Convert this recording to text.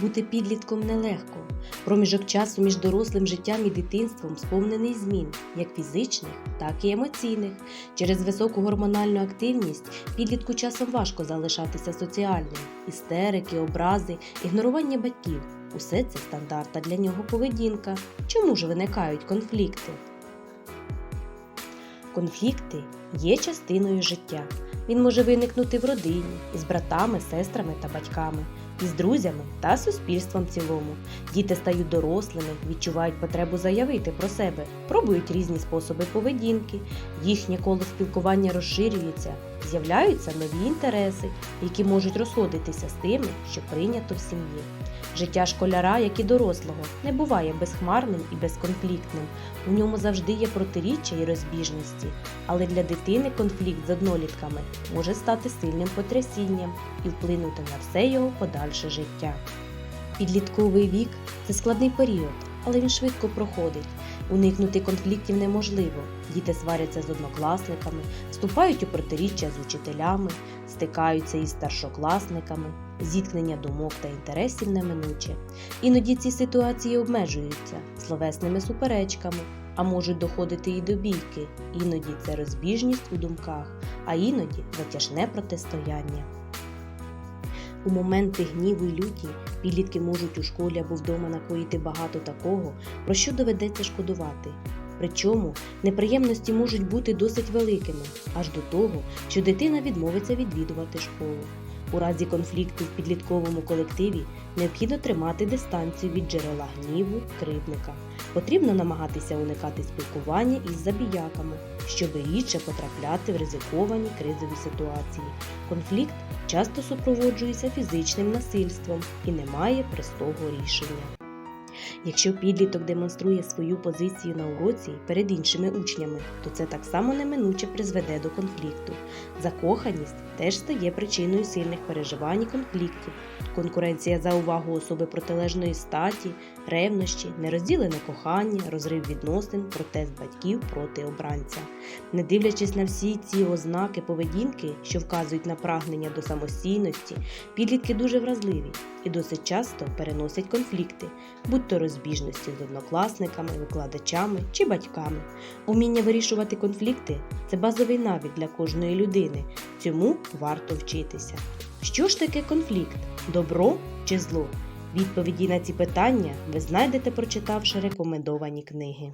Бути підлітком нелегко. Проміжок часу між дорослим життям і дитинством сповнений змін, як фізичних, так і емоційних. Через високу гормональну активність підлітку часом важко залишатися соціальним. Істерики, образи, ігнорування батьків усе це стандартна для нього поведінка. Чому ж виникають конфлікти? Конфлікти є частиною життя. Він може виникнути в родині, із братами, сестрами та батьками, із друзями та суспільством цілому. Діти стають дорослими, відчувають потребу заявити про себе, пробують різні способи поведінки, їхнє коло спілкування розширюється, з'являються нові інтереси, які можуть розходитися з тими, що прийнято в сім'ї. Життя школяра, як і дорослого, не буває безхмарним і безконфліктним. У ньому завжди є протиріччя і розбіжності, але для дитини конфлікт з однолітками може стати сильним потрясінням і вплинути на все його подальше життя. Підлітковий вік це складний період, але він швидко проходить. Уникнути конфліктів неможливо. Діти сваряться з однокласниками, вступають у протиріччя з учителями, стикаються із старшокласниками, зіткнення думок та інтересів неминуче. Іноді ці ситуації обмежуються словесними суперечками, а можуть доходити і до бійки. Іноді це розбіжність у думках, а іноді затяжне протистояння. У моменти гніву й люті підлітки можуть у школі або вдома накоїти багато такого, про що доведеться шкодувати. Причому неприємності можуть бути досить великими, аж до того, що дитина відмовиться відвідувати школу. У разі конфлікту в підлітковому колективі необхідно тримати дистанцію від джерела гніву, кривдника. Потрібно намагатися уникати спілкування із забіяками, щоб рідше потрапляти в ризиковані кризові ситуації. Конфлікт часто супроводжується фізичним насильством і не має простого рішення. Якщо підліток демонструє свою позицію на уроці перед іншими учнями, то це так само неминуче призведе до конфлікту. Закоханість теж стає причиною сильних переживань і конфліктів. Конкуренція за увагу особи протилежної статі, ревнощі, нерозділене кохання, розрив відносин, протест батьків проти обранця. Не дивлячись на всі ці ознаки поведінки, що вказують на прагнення до самостійності, підлітки дуже вразливі і досить часто переносять конфлікти, будь то розбіжності з однокласниками, викладачами чи батьками. Уміння вирішувати конфлікти це базовий навик для кожної людини. Цьому варто вчитися. Що ж таке конфлікт? Добро чи зло? Відповіді на ці питання ви знайдете, прочитавши рекомендовані книги.